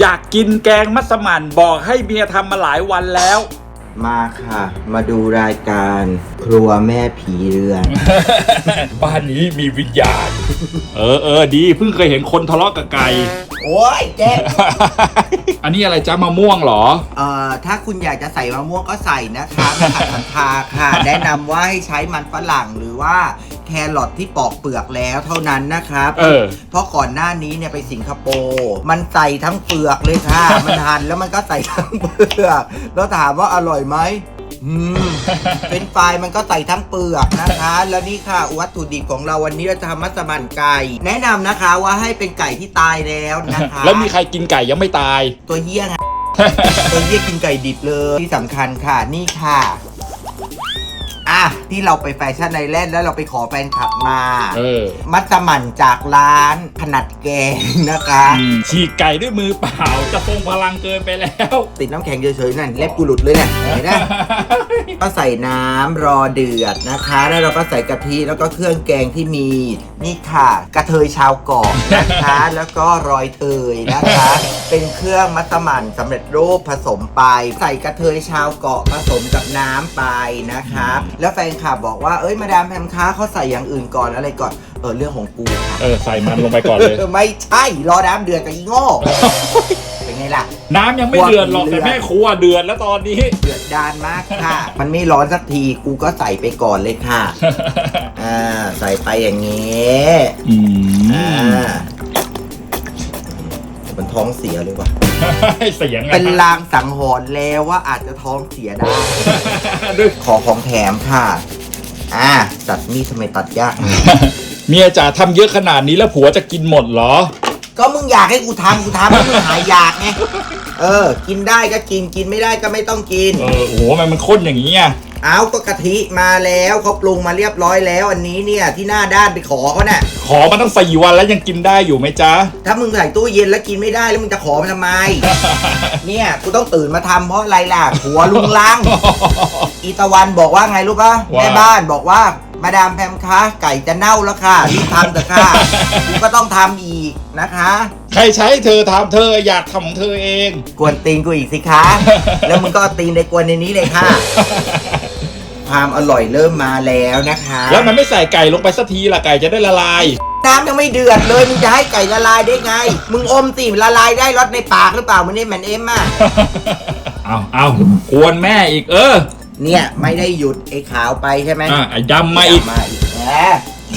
อยากกินแกงมัสมั่นบอกให้เมียทำมาหลายวันแล้ว มาค่ะ มาดูรายการครัวแม่ผีเรือน บ้านนี้มีวิญญาณ เออเออดีเพิ่งเคยเห็นคนทะเลาะกับไก่ โอ้ยเจ๊อันนี้อะไรจ้ามะม่วงเหรอ เอ่อถ้าคุณอยากจะใส่มะม่วงก็ใส่นะคะไม่ขัดศรัทธาค่ะ แนะนำว่าให้ใช้มันฝรั่งหรือว่าแครอทที่ปอกเปลือกแล้วเท่านั้นนะครับเออ เพราะก่อนหน้านี้เนี่ยไปสิงคโปร์มันใส่ทั้งเปลือกเลยค่ะ มันหั่นแล้วมันก็ใส่ทั้งเปลือก แล้วถามว่าอร่อยไหม อืม เป็นไฟรายมันก็ใส่ทั้งเปลือกนะคะ แล้วนี่ค่ะวัตถุดิบของเราวันนี้เราจะทำมัสมั่นไก่ แนะนำนะคะว่าให้เป็นไก่ที่ตายแล้วนะคะ แล้วมีใครกินไก่ยังไม่ตาย ตัวเหี้ยไง ตัวเหี้ยกินไก่ดิบเลยที่สำคัญค่ะนี่ค่ะ อะ ที่เราไปแฟชั่นไอแลนด์แล้วเราไปขอแฟนคลับมา เออ มัสมั่นจากร้านขนาดแกงนะคะอืมฉีกไก่ด้วยมือเปล่า จะทรงพลังเกินไปแล้วติดน้ำแข็งเฉยๆนั่นเล็บกูหลุดเลยเนี่ยเห็นไหม ก็ใส่น้ำรอเดือดนะคะ แล้วเราก็ใส่กะทิแล้วก็เครื่องแกงที่มีนี่ค่ะ กระเทยชาวเกาะนะคะ แล้วก็รอยเทยนะคะ เป็นเครื่องมัสมั่นสำเร็จรูปผสมไป ใส่กระเทยชาวเกาะผสมกับน้ำไปนะคะ แล้วแฟนคลับบอกว่าเอ้ยมาดามแพมค้าเขาใส่อย่างอื่นก่อนอะไรก่อนเออเรื่องของกูค่ะเออใส่มันลงไปก่อนเลย ไม่ใช่รอน้ำเดือดกับอีโง่เป็นไงล่ะ น้ำยังไม่เดือดหรอกแต่แม่ครัวเดือดแล้วตอนนี้ เดือดดานมากค่ะ มันไม่ร้อนสักทีกูก็ใส่ไปก่อนเลยค่ะอ่าใส่ไปอย่างนี้อือ่ามมันท้องเสียเลยว่ะ เสียงอะเป็นลางสังหรณ์แล้วว่าอาจจะท้องเสียได้ ด้วยขอของแถมค่ะ อ่าตัดมีดทำไมตัดยากนี่เมียจ๋าทำเยอะขนาดนี้แล้วผัวจะกินหมดเหรอ ก็มึงอยากให้กูทำกูทำให้มึงหายอยากไง เออ กินได้ก็กิน กินไม่ได้ก็ไม่ต้องกิน เออโอ้โหทำไมมันข้นอย่างนี้อะ เอาก็กะทิมาแล้วเขาปรุงมาเรียบร้อยแล้วอันนี้เนี่ยที่หน้าด้านไปขอเขาน่ะ ขอมาตั้งสี่วันแล้วยังกินได้อยู่ไหมจ๊ะ ถ้ามึงใส่ตู้เย็นแล้วกินไม่ได้แล้วมึงจะขอมาทำไม เนี่ยกูต้องตื่นมาทำเพราะอะไรล่ะหัวลุงลัง อีตะวันบอกว่าไงรู้ปะว่า แม่บ้านบอกว่ามาดามแพมคะไก่จะเน่าแล้วค่ะรีบทำเถอะค่ะกูก็ต้องทำอีกนะคะ ใครใช้เธอทำเธออยากทำของเธอเอง กวนตีนกูอีกสิคะ แล้วมึงก็เอาตีนในกวนในนี้เลยค่ะ ความอร่อยเริ่มมาแล้วนะคะ แล้วมันไม่ใส่ไก่ลงไปสักทีล่ะไก่จะได้ละลาย น้ำยังไม่เดือดเลยมึงจะให้ไก่ละลายได้ไง มึงอมสิละลายได้รสในปากหรือเปล่ามันนี่แมนเอ็มอะเอาเอากวนแม่อีกเออ เนี่ยไม่ได้หยุดไอ้ขาวไปใช่ไหมอะไอ้ดำมาอีกมาอีกแหม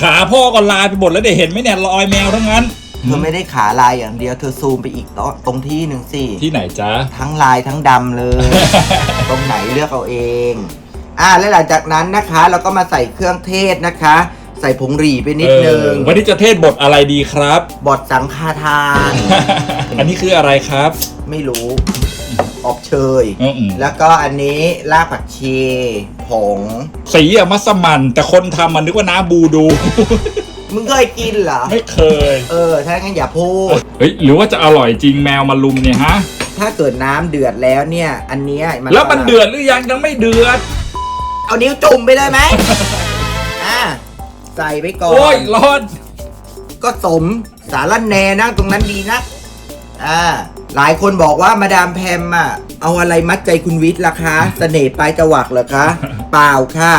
ขาพ่อก็ลายไปหมดแล้วเดี๋ยวเห็นไหมเนี่ยรอยแมวทั้งนั้นเธอไม่ได้ขาลายอย่างเดียวเธอซูมไปอีกตรงตรงที่หนึ่งสิที่ไหนจ๊ะ ทั้งลายทั้งดำเลย ตรงไหนเลือกเอาเอง อ่าแล้วหลังจากนั้นนะคะ เราก็มาใส่เครื่องเทศนะคะ ใส่ผงหรี่ไปนิดนึงเออวันนี้จะเทศบทอะไรดีครับบดสังฆาทาน อันนี้คืออะไรครับ ไม่รู้อบเชย อืมแล้วก็อันนี้รากผักชีผง สีอะมัสมั่นแต่คนทำมันนึกว่าน้ำบูดู มึงเคยกินเหรอ ไม่เคย เออ ถ้างั้นอย่าพูด เฮ้ยหรือว่าจะอร่อยจริงแมวมาลุมเนี่ยฮะ ถ้าเกิดน้ำเดือดแล้วเนี่ย อันเนี้ยแล้วมันเดือดหรือยังยังไม่เดือด เอานิ้วจุ่มไปเลยไหมอ่าใส่ไปก่อโอ้ยน ร้อน ก็สมสารแหนนะตรงนั้นดีนะอ่าหลายคนบอกว่ามาดามแพมอะ เอาอะไรมัดใจคุณวิทย์ล่ะคะเสน่ห์ปลายจวักเหรอคะ เปล่าค่ะ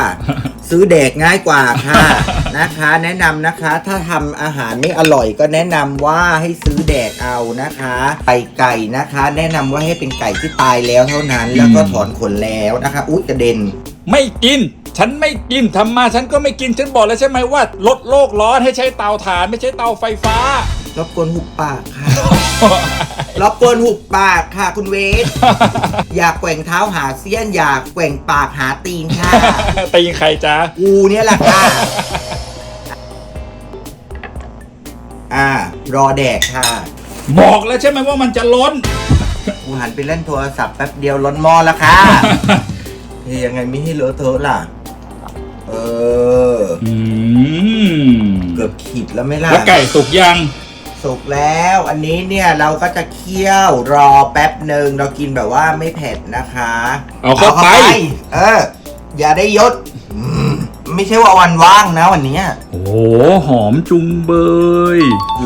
ซื้อแดกง่ายกว่าค่ะ นะคะ แนะนำนะคะ ถ้าทำอาหารไม่อร่อยก็แนะนำว่าให้ซื้อแดกเอานะคะไก่ไก่นะคะ แนะนำว่าให้เป็นไก่ที่ตายแล้วเท่านั้น แล้วก็ถอนขนแล้วนะคะอุ๊ยกระเด็น ไม่กิน ฉันไม่กินทำมาฉันก็ไม่กิน ฉันบอกแล้วใช่ไหมว่า ลดโลกร้อนให้ใช้เตาถ่านไม่ใช่เตาไฟฟ้า รบกวนหุบปากค่ะ รบกวนหุบปากค่ะ คุณเวสอยากแกว่งเท้าหาเสี้ยน อยากแกว่งปากหาตีนค่ะ ตีใครจ๊ะกูเนี่ยแหละค่ะ อ่า รอแดกค่ะบอกแล้วใช่ไหมว่ามันจะล้น กูหันไปเล่นโทรศัพท์แป๊บเดียวล้นหม้อแล้วค่ะ เฮ้ยยังไงไม่ให้เลอะเทอะล่ะ เออ อืมเกือบขีดแล้วไหม่ล่ะ แล้วไก่สุกยัง สุกแล้วอันนี้เนี่ยเราก็จะเคี่ยวรอแป๊บหนึ่งเรากินแบบว่าไม่เผ็ดนะคะเอาเข้าไป เออ อย่าได้ยศอืมไม่ใช่ว่าวันว่างนะวันเนี้ยโอ้โหหอมจุงเบย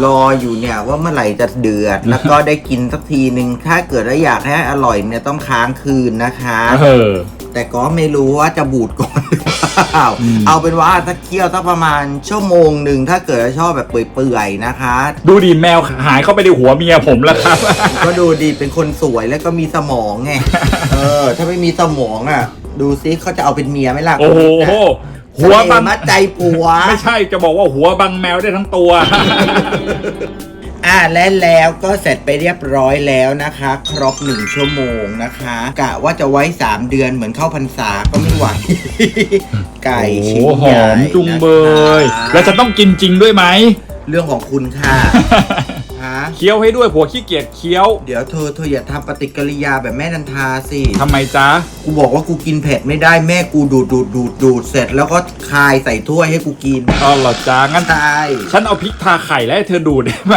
รออยู่เนี่ยว่าเมื่อไหร่จะเดือด แล้วก็ได้กินสักทีหนึ่งถ้าเกิดว่าอยากให้อร่อยเนี่ยต้องค้างคืนนะคะ เออ แต่ก็ไม่รู้ว่าจะบูดก่อนหรือเปล่าอืม เอาเป็นว่าถ้าเคี่ยวสักประมาณชั่วโมงหนึ่งถ้าเกิดว่าชอบแบบเปื่อยๆนะคะ ดูดิแมวหายเข้าไปในหัวเมียผมแล้วครับ ก็ดูดีเป็นคนสวยแล้วก็มีสมองไง เออ ถ้าไม่มีสมองอะ ดูซิเขาจะเอาเป็นเมียไหมล่ะโอ้โหหัหัววบับังงมัดใจผัว ไม่ใช่จะบอกว่าหัวบังแมวได้ทั้งตัว อ่าและแล้วก็เสร็จไปเรียบร้อยแล้วนะคะ ครบหนึ่งชั่วโมงนะคะกะว่าจะไว้ 3 เดือนเหมือนเข้าพรรษาก็ไม่ไหว ไก่โอ้ชิ้นหใหญ่อมจุงเบย นะคะแล้วจะต้องกินจริงด้วยไหม เรื่องของคุณค่ะฮะ เคี้ยวให้ด้วยผัวขี้เกียจเคี้ยวเดี๋ยวเธอเธออย่าทำปฏิกิริยาแบบแม่นันทาสิทำไมจ๊ะ กูบอกว่ากูกินเผ็ดไม่ได้แม่กูดูดดูดดูดดูดเสร็จแล้วก็คายใส่ถ้วยให้กูกินอ๋อเหรอจ๊ะงั้นใช่ฉันเอาพริกทาไข่แล้วให้เธอดูดได้ไหม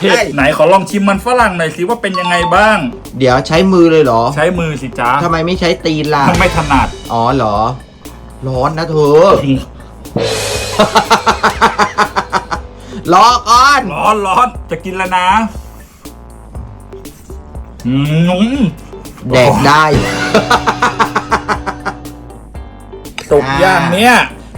เผ็ดไหนขอลองชิมมันฝรั่งหน่อยสิว่าเป็นยังไงบ้าง เดี๋ยวใช้มือเลยเหรอใช้มือสิจ๊ะทำไมไม่ใช้ตีนล่ะไม่ถนัดอ๋อเหรอ ร้อนนะเธอ รอก่อนร้อนร้อนจะกินแล้วนะอืมแดกได้สุกย่างเนี้ย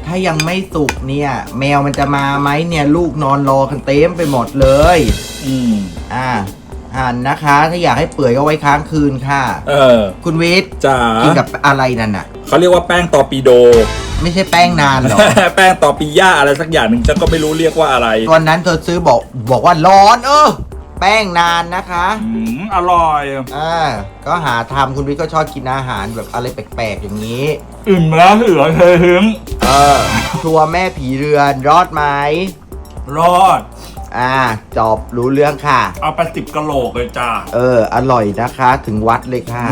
ถ้ายังไม่สุกเนี่ย แมวมันจะมาไหมเนี่ยลูกนอนรอกันเต็มไปหมดเลย อืมอ่าหั่นนะคะ ถ้าอยากให้เปื่อยก็ไว้ค้างคืนค่ะ เออ คุณวิทย์จ๋ากินกับอะไรนั่นน่ะเขาเรียกว่าแป้งตอร์ปิโด ไม่ใช่แป้งนานเหรอแป้งตอร์ปิย่าอะไรสักอย่างหนึ่งฉันก็ไม่รู้เรียกว่าอะไรตอนนั้นเธอซื้อบอกบอกว่าร้อนเออ แป้งนานนะคะ อืมอร่อยอ่า ก็หาทำคุณวิทย์ก็ชอบกินอาหารแบบอะไรแปลกๆอย่างนี้ อิ่มแล้วเหลือเธอถึงเออทัวร์แม่ผีเรือนรอดไหมรอด อ่าจบรู้เรื่องค่ะ เอาไปสิบกะโหลกเลยจ้า เออ อร่อยนะคะ ถึงวัดเลยค่ะ